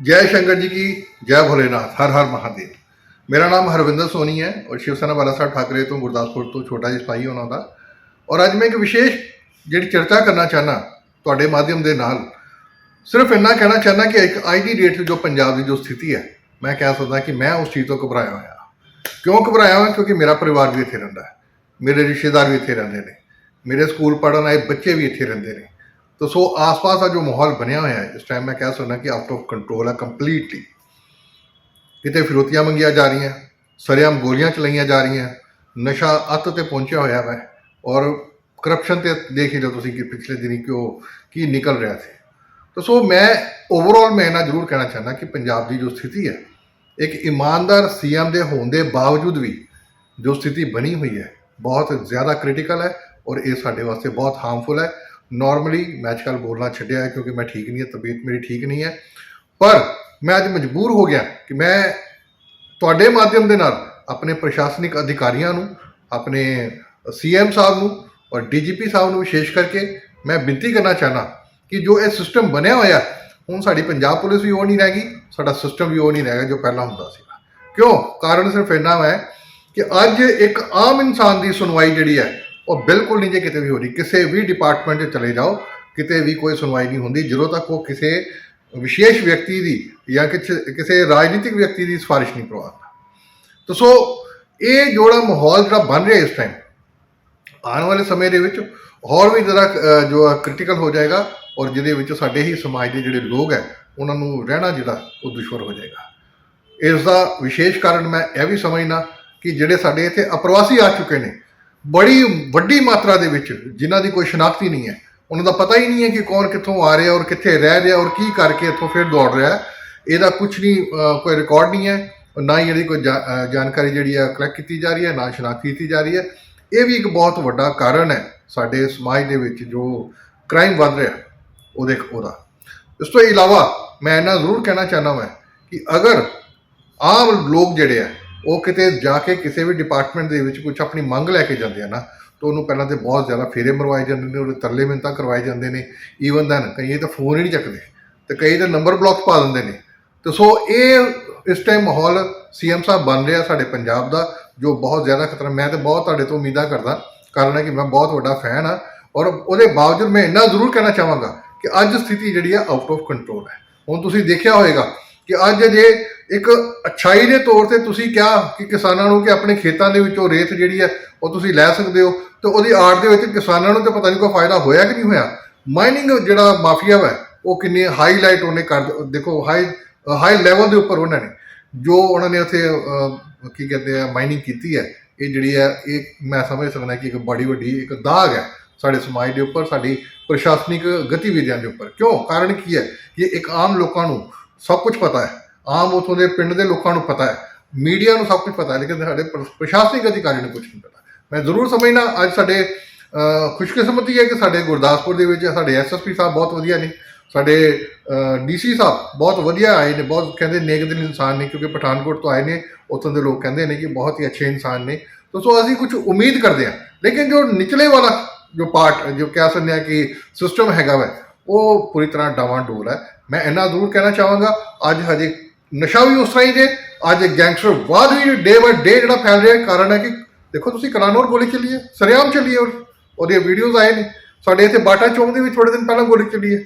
जय शंकर जी की जय भोलेनाथ हर हर महादेव ਮੇਰਾ ਨਾਮ ਹਰਵਿੰਦਰ ਸੋਨੀ ਹੈ ਔਰ ਸ਼ਿਵ ਸੈਨਾ ਬਾਲਾ ਸਾਹਿਬ ਠਾਕਰੇ ਤੋਂ ਗੁਰਦਾਸਪੁਰ ਤੋਂ ਛੋਟਾ ਜਿਹਾ ਸਿਪਾਹੀ ਉਹਨਾਂ ਦਾ ਔਰ ਅੱਜ ਮੈਂ ਇੱਕ ਵਿਸ਼ੇਸ਼ ਜਿਹੜੀ ਚਰਚਾ ਕਰਨਾ ਚਾਹਨਾ ਤੁਹਾਡੇ ਮਾਧਿਅਮ ਦੇ ਨਾਲ ਸਿਰਫ ਇੰਨਾ ਕਹਿਣਾ ਚਾਹਨਾ ਕਿ ਇੱਕ ਅੱਜ ਦੀ ਡੇਟ 'ਚ ਜੋ ਪੰਜਾਬ ਦੀ ਜੋ ਸਥਿਤੀ ਹੈ ਮੈਂ ਕਹਿ ਸਕਦਾ ਕਿ ਮੈਂ ਉਸ ਚੀਜ਼ ਤੋਂ ਘਬਰਾਇਆ ਹੋਇਆ ਕਿਉਂ ਘਬਰਾਇਆ ਹੋਇਆ ਕਿਉਂਕਿ ਮੇਰਾ ਪਰਿਵਾਰ ਵੀ ਇੱਥੇ ਰਹਿੰਦਾ ਹੈ ਮੇਰੇ ਰਿਸ਼ਤੇਦਾਰ ਵੀ ਇੱਥੇ ਰਹਿੰਦੇ ਨੇ ਮੇਰੇ ਸਕੂਲ ਪੜ੍ਹਨ ਆਏ ਬੱਚੇ ਵੀ ਇੱਥੇ ਰਹਿੰਦੇ ਨੇ ਤਾਂ ਸੋ ਆਸ-ਪਾਸ ਦਾ ਜੋ ਮਾਹੌਲ ਬਣਿਆ ਹੋਇਆ ਹੈ ਇਸ ਟਾਈਮ ਮੈਂ ਕਹਿ ਸਕਦਾ ਕਿ ਆਊਟ ਆਫ ਕੰਟਰੋਲ ਹੈ ਕੰਪਲੀਟਲੀ ਕਿਤੇ ਫਿਰੋਤੀਆਂ ਮੰਗੀਆਂ ਜਾ ਰਹੀਆਂ ਸਰੇਆਮ ਗੋਲੀਆਂ ਚਲਾਈਆਂ ਜਾ ਰਹੀਆਂ ਨਸ਼ਾ ਅੱਤ ਤੇ ਪਹੁੰਚਿਆ ਹੋਇਆ ਹੈ ਔਰ ਕਰਪਸ਼ਨ ਤੇ ਦੇਖ ਹੀ ਲਓ ਤੁਸੀਂ ਕਿ ਪਿਛਲੇ ਦਿਨੀ ਕਿਉਂ ਕੀ ਨਿਕਲ ਰਿਹਾ ਸੀ ਤਾਂ ਸੋ ਮੈਂ ਓਵਰਆਲ ਮੈਂ ਇਹਨਾਂ ਜ਼ਰੂਰ ਕਹਿਣਾ ਚਾਹੁੰਦਾ ਕਿ ਪੰਜਾਬ ਦੀ ਜੋ ਸਥਿਤੀ ਹੈ ਇੱਕ ਇਮਾਨਦਾਰ ਸੀਐਮ ਦੇ ਹੋਣ ਦੇ ਬਾਵਜੂਦ ਵੀ ਜੋ ਸਥਿਤੀ ਬਣੀ ਹੋਈ ਹੈ ਬਹੁਤ ਜ਼ਿਆਦਾ ਕ੍ਰਿਟੀਕਲ ਹੈ ਔਰ ਇਹ ਸਾਡੇ ਵਾਸਤੇ ਬਹੁਤ ਹਾਰਮਫੁਲ ਹੈ ਨਾਰਮਲੀ ਮੈਂ ਅੱਜ ਕੱਲ੍ਹ ਬੋਲਣਾ ਛੱਡਿਆ ਹੈ ਕਿਉਂਕਿ ਮੈਂ ਠੀਕ ਨਹੀਂ ਹੈ, ਤਬੀਅਤ ਮੇਰੀ ਠੀਕ ਨਹੀਂ ਹੈ। ਪਰ ਮੈਂ ਅੱਜ ਮਜਬੂਰ ਹੋ ਗਿਆ ਕਿ ਮੈਂ ਤੁਹਾਡੇ ਮਾਧਿਅਮ ਦੇ ਨਾਲ ਆਪਣੇ ਪ੍ਰਸ਼ਾਸਨਿਕ ਅਧਿਕਾਰੀਆਂ ਨੂੰ, ਆਪਣੇ ਸੀਐਮ ਸਾਹਿਬ ਨੂੰ ਔਰ ਡੀਜੀਪੀ ਸਾਹਿਬ ਨੂੰ ਵਿਸ਼ੇਸ਼ ਕਰਕੇ ਮੈਂ ਬੇਨਤੀ ਕਰਨਾ ਚਾਹਨਾ ਕਿ ਜੋ ਇਹ ਸਿਸਟਮ ਬਣਿਆ ਹੋਇਆ, ਹੁਣ ਸਾਡੀ ਪੰਜਾਬ ਪੁਲਿਸ ਵੀ ਉਹ ਨਹੀਂ ਰਹਿ ਗਈ, ਸਾਡਾ ਸਿਸਟਮ ਵੀ ਉਹ ਨਹੀਂ ਰਹਿ ਗਿਆ ਜੋ ਪਹਿਲਾਂ ਹੁੰਦਾ ਸੀ ਕਿਉਂ? ਕਾਰਨ ਸਿਰਫ ਇੰਨਾ ਹੈ ਕਿ ਅੱਜ ਇੱਕ ਆਮ ਇਨਸਾਨ ਦੀ ਸੁਣਵਾਈ ਜਿਹੜੀ ਹੈ ਉਹ ਬਿਲਕੁਲ ਨਹੀਂ ਜੇ ਕਿਤੇ ਵੀ ਹੋ ਰਹੀ, ਕਿਸੇ ਵੀ ਡਿਪਾਰਟਮੈਂਟ 'ਚ ਚਲੇ ਜਾਓ, ਕਿਤੇ ਵੀ ਕੋਈ ਸੁਣਵਾਈ ਨਹੀਂ ਹੁੰਦੀ, ਜਦੋਂ ਤੱਕ ਉਹ ਕਿਸੇ ਵਿਸ਼ੇਸ਼ ਵਿਅਕਤੀ ਦੀ ਜਾਂ ਕਿਸੇ ਰਾਜਨੀਤਿਕ ਵਿਅਕਤੀ ਦੀ ਸਿਫਾਰਿਸ਼ ਨਹੀਂ ਕਰਵਾਉਂਦਾ ਤਾਂ ਸੋ ਇਹ ਜੋੜਾ ਮਾਹੌਲ ਜਿਹੜਾ ਬਣ ਰਿਹਾ ਇਸ ਟਾਈਮ ਆਉਣ ਵਾਲੇ ਸਮੇਂ ਦੇ ਵਿੱਚ ਹੋਰ ਵੀ ਜ਼ਰਾ ਜੋ ਕ੍ਰਿਟੀਕਲ ਹੋ ਜਾਏਗਾ ਔਰ ਜਿਹਦੇ ਵਿੱਚ ਸਾਡੇ ਹੀ ਸਮਾਜ ਦੇ ਜਿਹੜੇ ਲੋਕ ਹੈ, ਉਹਨਾਂ ਨੂੰ ਰਹਿਣਾ ਜਿਹੜਾ ਉਹ ਦੁਸ਼ਵਰ ਹੋ ਜਾਏਗਾ। ਇਸ ਦਾ ਵਿਸ਼ੇਸ਼ ਕਾਰਨ ਮੈਂ ਇਹ ਵੀ ਸਮਝਣਾ ਕਿ ਜਿਹੜੇ ਸਾਡੇ ਇੱਥੇ ਅਪਰਵਾਸੀ ਆ ਚੁੱਕੇ ਨੇ ਬੜੀ ਵੱਡੀ ਮਾਤਰਾ ਦੇ ਵਿੱਚ ਜਿਨ੍ਹਾਂ ਦੀ ਕੋਈ ਸ਼ਨਾਖਤੀ ਨਹੀਂ ਹੈ। ਉਹਨਾਂ ਦਾ ਪਤਾ ਹੀ ਨਹੀਂ ਹੈ ਕਿ ਕੌਣ ਕਿੱਥੋਂ ਆ ਰਿਹਾ ਔਰ ਕਿੱਥੇ ਰਹਿ ਰਿਹਾ ਔਰ ਕੀ ਕਰਕੇ ਇੱਥੋਂ ਫਿਰ ਦੌੜ ਰਿਹਾ ਇਹਦਾ ਕੁਝ ਨਹੀਂ ਕੋਈ ਰਿਕਾਰਡ ਨਹੀਂ ਹੈ। ਔਰ ਨਾ ਹੀ ਇਹਦੀ ਕੋਈ ਜਾ- ਜਾਣਕਾਰੀ ਜਿਹੜੀ ਹੈ ਕਲੈਕਟ ਕੀਤੀ ਜਾ ਰਹੀ ਹੈ, ਨਾ ਸ਼ਨਾਖਤੀ ਕੀਤੀ ਜਾ ਰਹੀ ਹੈ। ਇਹ ਵੀ ਇੱਕ ਬਹੁਤ ਵੱਡਾ ਕਾਰਨ ਹੈ ਸਾਡੇ ਸਮਾਜ ਦੇ ਵਿੱਚ ਜੋ ਕ੍ਰਾਈਮ ਵੱਧ ਰਿਹਾ ਉਹਦੇ ਉਹਦਾ। ਇਸ ਤੋਂ ਇਲਾਵਾ ਮੈਂ ਇਹਨਾਂ ਜ਼ਰੂਰ ਕਹਿਣਾ ਚਾਹੁੰਦਾ ਮੈਂ ਕਿ ਅਗਰ ਆਮ ਲੋਕ ਜਿਹੜੇ ਆ ਉਹ ਕਿਤੇ ਜਾ ਕੇ ਕਿਸੇ ਵੀ ਡਿਪਾਰਟਮੈਂਟ ਦੇ ਵਿੱਚ ਕੁਝ ਆਪਣੀ ਮੰਗ ਲੈ ਕੇ ਜਾਂਦੇ ਆ ਨਾ, ਤਾਂ ਉਹਨੂੰ ਪਹਿਲਾਂ ਤੇ ਬਹੁਤ ਜ਼ਿਆਦਾ ਫੇਰੇ ਮਰਵਾਏ ਜਾਂਦੇ ਨੇ, ਉਹਦੇ ਤਰਲੇ ਮਿੰਤਾਂ ਕਰਵਾਏ ਜਾਂਦੇ ਨੇ। ਈਵਨ ਦੈਨ ਕਈ ਤਾਂ ਫੋਨ ਹੀ ਨਹੀਂ ਚੱਕਦੇ, ਤੇ ਕਈ ਤਾਂ ਨੰਬਰ ਬਲੌਕ ਪਾ ਦਿੰਦੇ ਨੇ। ਤੇ ਸੋ ਇਹ ਇਸ ਟਾਈਮ ਮਾਹੌਲ ਸੀਐਮ ਸਾਹਿਬ ਬਣ ਰਿਹਾ ਸਾਡੇ ਪੰਜਾਬ ਦਾ, ਜੋ ਬਹੁਤ ਜ਼ਿਆਦਾ ਖਤਰਾ ਮੈਂ ਤਾਂ ਬਹੁਤ ਤੁਹਾਡੇ ਤੋਂ ਉਮੀਦਾਂ ਕਰਦਾ, ਕਾਰਨ ਹੈ ਕਿ ਮੈਂ ਬਹੁਤ ਵੱਡਾ ਫੈਨ ਆ, ਔਰ ਉਹਦੇ ਬਾਵਜੂਦ ਮੈਂ ਇੰਨਾ ਜ਼ਰੂਰ ਕਹਿਣਾ ਚਾਹਾਂਗਾ ਕਿ ਅੱਜ ਸਥਿਤੀ ਜਿਹੜੀ ਆ ਆਊਟ ਆਫ ਕੰਟਰੋਲ ਹੈ। ਹੁਣ ਤੁਸੀਂ ਦੇਖਿਆ ਹੋਵੇਗਾ ਕਿ ਅੱਜ ਜੇ ਇੱਕ ਅਛਾਈ ਦੇ ਤੌਰ ਤੇ ਤੁਸੀਂ ਕਿਹਾ ਕਿ ਕਿਸਾਨਾਂ ਨੂੰ ਕਿ ਆਪਣੇ ਖੇਤਾਂ ਦੇ ਵਿੱਚੋਂ ਰੇਤ ਜਿਹੜੀ ਹੈ ਉਹ ਤੁਸੀਂ ਲੈ ਸਕਦੇ ਹੋ ਤੇ ਉਹਦੀ ਆੜ ਦੇ ਵਿੱਚ ਕਿਸਾਨਾਂ ਨੂੰ ਤੇ ਪਤਾ ਨਹੀਂ ਕੋਈ ਫਾਇਦਾ ਹੋਇਆ ਕਿ ਨਹੀਂ ਹੋਇਆ। ਮਾਈਨਿੰਗ ਜਿਹੜਾ ਮਾਫੀਆ ਹੈ ਉਹ ਕਿੰਨੇ ਹਾਈਲਾਈਟ ਉਹਨੇ ਕਰ ਦੇਖੋ ਹਾਈ ਹਾਈ ਲੈਵਲ ਦੇ ਉੱਪਰ ਉਹਨਾਂ ਨੇ ਜੋ ਉਹਨਾਂ ਨੇ ਉੱਥੇ ਕੀ ਕਹਿੰਦੇ ਆ ਮਾਈਨਿੰਗ ਕੀਤੀ ਹੈ, ਇਹ ਜਿਹੜੀ ਹੈ, ਇਹ ਮੈਂ ਸਮਝ ਸਕਦਾ ਕਿ ਇੱਕ ਬੜੀ ਵੱਡੀ, ਇੱਕ ਦਾਗ ਹੈ ਸਾਡੇ ਸਮਾਜ ਦੇ ਉੱਪਰ, ਸਾਡੀ ਪ੍ਰਸ਼ਾਸਨਿਕ ਗਤੀਵਿਧੀਆਂ ਦੇ ਉੱਪਰ। ਕਿਉਂ? ਕਾਰਨ ਕੀ ਹੈ ਕਿ ਇੱਕ ਆਮ ਲੋਕਾਂ ਨੂੰ ਸਭ ਕੁਝ ਪਤਾ ਹੈ। ਆਮ ਉਥੋਂ ਦੇ ਪਿੰਡ ਦੇ ਲੋਕਾਂ ਨੂੰ ਪਤਾ ਹੈ। ਮੀਡੀਆ ਨੂੰ ਸਭ ਕੁਝ ਪਤਾ ਹੈ, ਲੇਕਿਨ ਸਾਡੇ ਪ੍ਰ- ਪ੍ਰਸ਼ਾਸਨਿਕ ਅਧਿਕਾਰੀ ਨੂੰ ਕੁਝ ਨਹੀਂ ਪਤਾ। ਮੈਂ ਜ਼ਰੂਰ ਸਮਝਣਾ ਅੱਜ ਸਾਡੇ ਖੁਸ਼ਕਿਸਮਤੀ ਹੈ ਕਿ ਸਾਡੇ ਗੁਰਦਾਸਪੁਰ ਦੇ ਵਿੱਚ ਸਾਡੇ ਐਸਐਸਪੀ ਸਾਹਿਬ ਬਹੁਤ ਵਧੀਆ ਨੇ। ਸਾਡੇ ਡੀਸੀ ਸਾਹਿਬ ਬਹੁਤ ਵਧੀਆ ਆਏ ਨੇ, ਬਹੁਤ ਕਹਿੰਦੇ ਨੇਕ ਦਿਲ ਇਨਸਾਨ ਨੇ, ਕਿਉਂਕਿ ਪਠਾਨਕੋਟ ਤੋਂ ਆਏ ਨੇ, ਉੱਥੋਂ ਦੇ ਲੋਕ ਕਹਿੰਦੇ ਨੇ ਕਿ ਬਹੁਤ ਹੀ ਅੱਛੇ ਇਨਸਾਨ ਨੇ। ਤਾਂ ਸੋ ਅਸੀਂ ਕੁਝ ਉਮੀਦ ਕਰਦੇ ਹਾਂ, ਲੇਕਿਨ ਜੋ ਨਿਚਲੇ ਵਾਲਾ ਜੋ ਪਾਰਟ, ਜੋ ਕਹਿ ਸਕਦੇ ਹਾਂ ਕਿ ਸਿਸਟਮ ਹੈਗਾ ਵੈ, ਉਹ ਪੂਰੀ ਤਰ੍ਹਾਂ ਡਾਵਾਂ ਡਾਵਾਂਡੋਲ ਹੈ। ਮੈਂ ਇਹਨਾਂ ਜ਼ਰੂਰ ਕਹਿਣਾ ਚਾਹਾਂਗਾ, ਅੱਜ ਹਜੇ ਨਸ਼ਾ ਵੀ ਉਸ ਤਰ੍ਹਾਂ ਹੀ ਜੇ ਅੱਜ ਗੈਂਗਸਟਰ ਬਾਅਦ ਵੀ ਡੇ ਬਾਏ ਡੇ ਜਿਹੜਾ ਫੈਲ ਰਿਹਾ ਕਾਰਨ ਹੈ ਕਿ ਦੇਖੋ ਤੁਸੀਂ ਕਲਾਨੌਰ ਗੋਲੀ ਚੱਲੀ ਹੈ ਸਰਿਆਮ ਚੱਲੀ ਹੈ ਔਰ ਉਹਦੀਆਂ ਵੀਡੀਓਜ਼ ਆਏ ਨੇ। ਸਾਡੇ ਇੱਥੇ ਬਾਟਾ ਚੌਂਕ ਦੇ ਵੀ ਥੋੜੇ ਦਿਨ ਪਹਿਲਾਂ ਗੋਲੀ ਚੱਲੀ ਹੈ।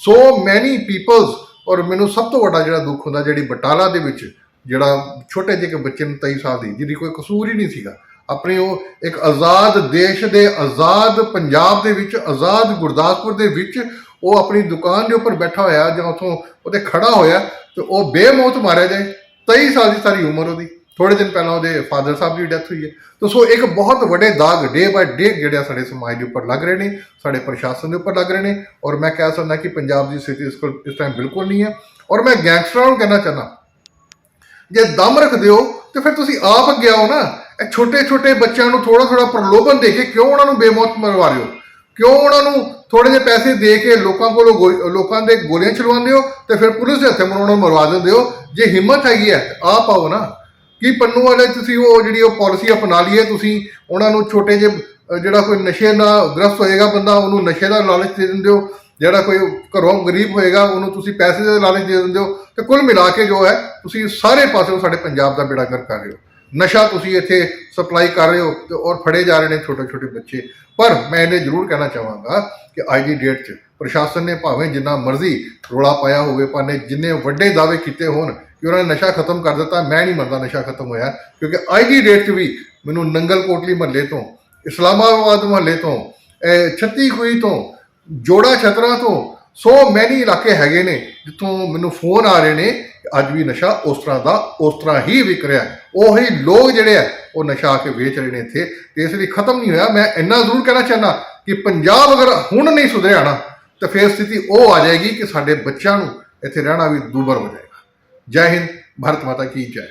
ਸੋ ਮੈਨੀ ਪੀਪਲਸ ਔਰ ਮੈਨੂੰ ਸਭ ਤੋਂ ਵੱਡਾ ਜਿਹੜਾ ਦੁੱਖ ਹੁੰਦਾ ਜਿਹੜੀ ਬਟਾਲਾ ਦੇ ਵਿੱਚ, ਜਿਹੜਾ ਛੋਟੇ ਜਿਹੇ ਬੱਚੇ ਨੂੰ 23 ਸਾਲ ਦੀ, ਜਿਹਦੀ ਕੋਈ ਕਸੂਰ ਹੀ ਨਹੀਂ ਸੀਗਾ। ਆਪਣੀ ਉਹ ਇੱਕ ਆਜ਼ਾਦ ਦੇਸ਼ ਦੇ, ਆਜ਼ਾਦ ਪੰਜਾਬ ਦੇ ਵਿੱਚ, ਆਜ਼ਾਦ ਗੁਰਦਾਸਪੁਰ ਦੇ ਵਿੱਚ ਉਹ ਆਪਣੀ ਦੁਕਾਨ ਦੇ ਉੱਪਰ ਬੈਠਾ ਹੋਇਆ ਜਾਂ ਉਥੋਂ ਉਹਦੇ ਖੜਾ ਹੋਇਆ ਤੇ ਉਹ ਬੇਮੌਤ ਮਾਰਿਆ ਜਾਏ 23 ਸਾਲ ਦੀ ਸਾਰੀ ਉਮਰ ਉਹਦੀ। ਥੋੜੇ ਦਿਨ ਪਹਿਲਾਂ ਉਹਦੇ ਫਾਦਰ ਸਾਹਿਬ ਦੀ ਡੈਥ ਹੋਈ ਹੈ। ਤਾਂ ਸੋ ਇੱਕ ਬਹੁਤ ਵੱਡੇ ਦਾਗ ਡੇ ਬਾਈ ਡੇ ਜਿਹੜੇ ਆ ਸਾਡੇ ਸਮਾਜ ਦੇ ਉੱਪਰ ਲੱਗ ਰਹੇ ਨੇ, ਸਾਡੇ ਪ੍ਰਸ਼ਾਸਨ ਦੇ ਉੱਪਰ ਲੱਗ ਰਹੇ ਨੇ ਔਰ ਮੈਂ ਕਹਿ ਸਕਦਾ ਕਿ ਪੰਜਾਬ ਦੀ ਸਥਿਤੀ ਇਸ ਕੋਲ ਇਸ ਟਾਈਮ ਬਿਲਕੁਲ ਨਹੀਂ ਹੈ। ਔਰ ਮੈਂ ਗੈਂਗਸਟਰਾਂ ਨੂੰ ਕਹਿਣਾ ਚਾਹੁੰਦਾ, ਜੇ ਦਮ ਰੱਖਦੇ ਹੋ ਤੇ ਫਿਰ ਤੁਸੀਂ ਆਪ ਅੱਗੇ ਆਓ ਨਾ। ਇਹ ਛੋਟੇ ਛੋਟੇ ਬੱਚਿਆਂ ਨੂੰ ਥੋੜਾ ਥੋੜਾ ਪ੍ਰਲੋਭਨ ਦੇ ਕੇ ਕਿਉਂ ਉਹਨਾਂ ਨੂੰ ਬੇਮੌਤ ਮਰਵਾ ਰਹੇ ਹੋ? ਕਿਉਂ ਉਹਨਾਂ ਨੂੰ ਥੋੜੇ ਜਿਹੇ ਪੈਸੇ ਦੇ ਕੇ ਲੋਕਾਂ ਕੋਲੋਂ ਗੋ- ਲੋਕਾਂ ਦੇ ਗੋਲੀਆਂ ਚਲਵਾਉਂਦੇ ਹੋ ਤੇ ਫਿਰ ਪੁਲਿਸ ਦੇ ਹੱਥੇ ਉਹਨਾਂ ਨੂੰ ਮਰਵਾ ਦਿੰਦੇ ਹੋ? ਜੇ ਹਿੰਮਤ ਹੈਗੀ ਹੈ ਤੇ ਆਪ ਆਓ ਨਾ। ਕੀ ਪੰਨੂ ਵਾਲੇ ਤੁਸੀਂ ਉਹ ਜਿਹੜੀ ਉਹ ਪਾਲਿਸੀ ਅਪਣਾ ਲਈਏ ਤੁਸੀਂ? ਉਹਨਾਂ ਨੂੰ ਛੋਟੇ ਜਿਹੇ ਜਿਹੜਾ ਕੋਈ ਨਸ਼ੇ ਨਾਲ ਗ੍ਰਸਤ ਹੋਏਗਾ ਬੰਦਾ, ਉਹਨੂੰ ਨਸ਼ੇ ਦਾ ਲਾਲਚ ਦੇ ਦਿੰਦੇ ਹੋ। ਜਿਹੜਾ ਕੋਈ ਘਰੋਂ ਗਰੀਬ ਹੋਏਗਾ, ਉਹਨੂੰ ਤੁਸੀਂ ਪੈਸੇ ਦੇ ਲਾਲਚ ਦੇ ਦਿੰਦੇ ਹੋ। ਤੇ ਕੁੱਲ ਮਿਲਾ ਕੇ ਜੋ ਹੈ, ਤੁਸੀਂ ਸਾਰੇ ਪਾਸਿਓਂ ਸਾਡੇ ਪੰਜਾਬ ਦਾ ਬੇੜਾ ਗਰ ਕਰ ਰਹੇ ਹੋ। ਨਸ਼ਾ ਤੁਸੀਂ ਇੱਥੇ ਸਪਲਾਈ ਕਰ ਰਹੇ ਹੋ ਤੇ ਔਰ ਫੜੇ ਜਾ ਰਹੇ ਨੇ ਛੋਟੇ ਛੋਟੇ ਬੱਚੇ। ਪਰ ਮੈਂ ਇਹਨੇ ਜ਼ਰੂਰ ਕਹਿਣਾ ਚਾਹਾਂਗਾ ਕਿ ਅੱਜ ਦੀ ਡੇਟ 'ਚ ਪ੍ਰਸ਼ਾਸਨ ਨੇ ਭਾਵੇਂ ਜਿੰਨਾ ਮਰਜ਼ੀ ਰੋਲਾ ਪਾਇਆ ਹੋਵੇ, ਭਾਵੇਂ ਜਿੰਨੇ ਵੱਡੇ ਦਾਅਵੇ ਕੀਤੇ ਹੋਣ ਕਿ ਉਹਨਾਂ ਨੇ ਨਸ਼ਾ ਖਤਮ ਕਰ ਦਿੱਤਾ, ਮੈਂ ਨਹੀਂ ਮੰਨਦਾ ਨਸ਼ਾ ਖਤਮ ਹੋਇਆ, ਕਿਉਂਕਿ ਅੱਜ ਦੀ ਡੇਟ 'ਚ ਵੀ ਮੈਨੂੰ ਨੰਗਲ ਕੋਟਲੀ ਮਹੱਲੇ ਤੋਂ, ਇਸਲਾਮਾਬਾਦ ਮਹੱਲੇ ਤੋਂ, ਇਹ ਛੱਤੀ ਖੂਹੀ ਤੋਂ, ਜੋੜਾ ਛਤਰਾ ਤੋਂ, ਸੋ ਮੈਨੀ ਇਲਾਕੇ ਹੈਗੇ ਨੇ ਜਿੱਥੋਂ ਮੈਨੂੰ ਫੋਨ ਆ ਰਹੇ ਨੇ ਅੱਜ ਵੀ ਨਸ਼ਾ ਉਸ ਤਰ੍ਹਾਂ ਦਾ, ਉਸ ਤਰ੍ਹਾਂ ਹੀ ਵਿਕ ਰਿਹਾ ਉਹੀ ਲੋਕ ਜਿਹੜੇ ਆ ਉਹ ਨਸ਼ਾ ਆ ਕੇ ਵੇਚ ਰਹੇ ਨੇ ਇੱਥੇ। ਤੇ ਇਸ ਲਈ ਖਤਮ ਨਹੀਂ ਹੋਇਆ। ਮੈਂ ਇੰਨਾ ਜ਼ਰੂਰ ਕਹਿਣਾ ਚਾਹੁੰਦਾ ਕਿ ਪੰਜਾਬ ਅਗਰ ਹੁਣ ਨਹੀਂ ਸੁਧਰਿਆ ਨਾ, ਤਾਂ ਫਿਰ ਸਥਿਤੀ ਉਹ ਆ ਜਾਏਗੀ ਕਿ ਸਾਡੇ ਬੱਚਿਆਂ ਨੂੰ ਇੱਥੇ ਰਹਿਣਾ ਵੀ ਦੂਬਰ ਹੋ ਜਾਏਗਾ। ਜੈ ਹਿੰਦ, ਭਾਰਤ ਮਾਤਾ ਕੀ ਜੈ।